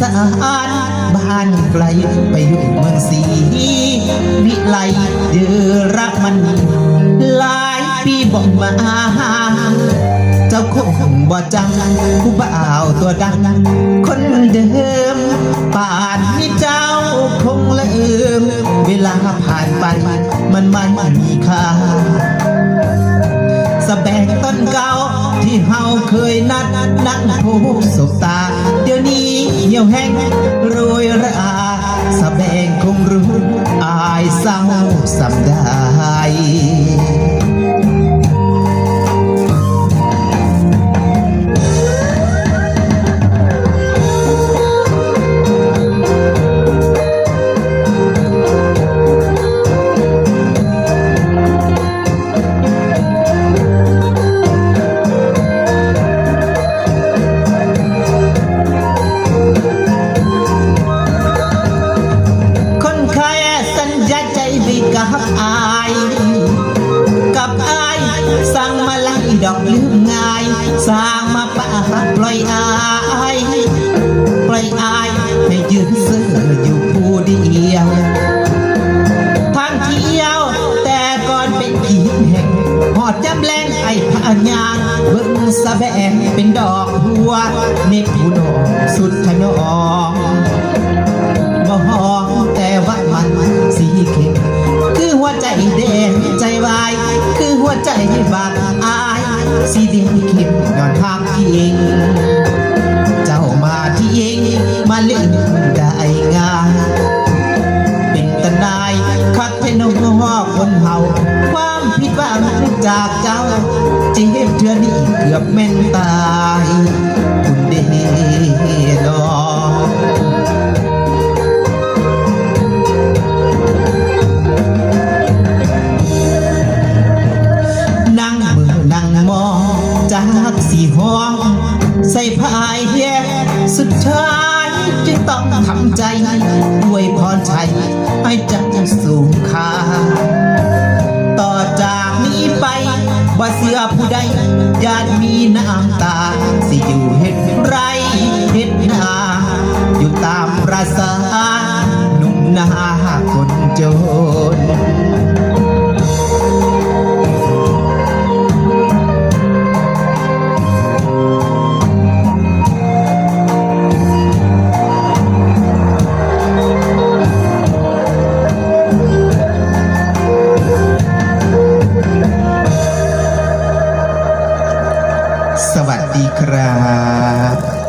จากอีสานบ้านไกลไปอยู่เมืองศรีวิไลเดอระมัน หลายปีบอกมาเจ้าคงบ่จังผู้บ่าวตัวดัง คนเดิมป่านนี้เจ้าคงลืมเวลาผ่านไปมันไม่มีค่าสแบงต้นเก่าที่เฮาเคยนัดนั่งพูสบตา นี้เหี่ยวแห้งรวยระอาสแบงคงรู้อายเศร้าสำได้ค มาไล่ดอกลืมง่าย สร้างมาปะปล่อยอายปล่อยอายให้ยืนเสืออยู่ผู้เดียวทางเที่ยว แต่ก่อนเป็นขีดแห่งหอดจำแรงไอ้พญางเบิ่งสะแบงเป็นดอกบัวเนบผู้ดอกสุดทะนองบ่หอมแต่ว่ามันสีเข็มคือหัวใจแด วใจบาดอายสีแดงเข้มนอนทางเองเจ้ามาที่เองมาเล่นได้ง่ายเป็นตนายคัดให้นงหัวคนเฮาความผิดหวังจากเจ้าเจ็บเทือนี้เกือบแม่นตาย สุดท้ายจึงต้องทำใจด้วยพรชัยให้จังสูงค่าต่อจากนี้ไปว่าเสื้อผู้ใดญาติมีน้ำตา สิอยู่เฮ็ดไรเฮ็ดนาอยู่ตามประสาหนุ่มนาคนจน ดีครับ